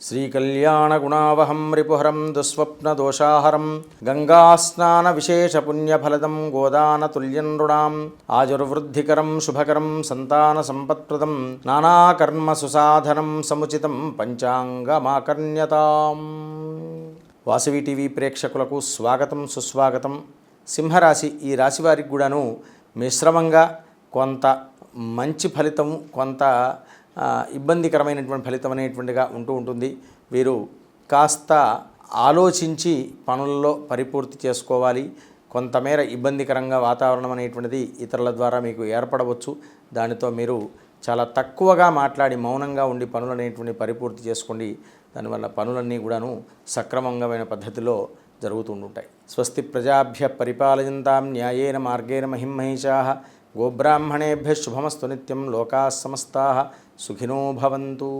శ్రీకళ్యాణగుణావహం రిపుహరం దుస్వప్నదోషాహరం గంగాస్నానవిశేషపుణ్యఫలదం గోదానతుల్యం నృణాం ఆజుర్వృద్ధికరం శుభకరం సంతాన సంపత్ప్రదం నానాకర్మ సుసాధనం సముచితం పంచాంగమాకర్ణ్యతాం వాసవి టీవీ ప్రేక్షకులకు స్వాగతం సుస్వాగతం. సింహరాశి ఈ రాశి వారికి కూడాను మిశ్రమంగా కొంత మంచి ఫలితం కొంత ఇబ్బందికరమైనటువంటి ఫలితం అనేటువంటిగా ఉంటూ ఉంటుంది. వీరు కాస్త ఆలోచించి పనుల్లో పరిపూర్తి చేసుకోవాలి. కొంతమేర ఇబ్బందికరంగా వాతావరణం అనేటువంటిది ఇతరుల ద్వారా మీకు ఏర్పడవచ్చు. దానితో మీరు చాలా తక్కువగా మాట్లాడి మౌనంగా ఉండి పనులు అనేటువంటి పరిపూర్తి చేసుకోండి. దానివల్ల పనులన్నీ కూడాను సక్రమంగమైన పద్ధతిలో జరుగుతుంటాయి స్వస్తి ప్రజాభ్య పరిపాలయంతాం న్యాయేన మార్గేణ మహిమహిషా गोब्राह्मणेभ्य शुभमस्तु निम लोका समस्ता सुखिनो भवन्तु।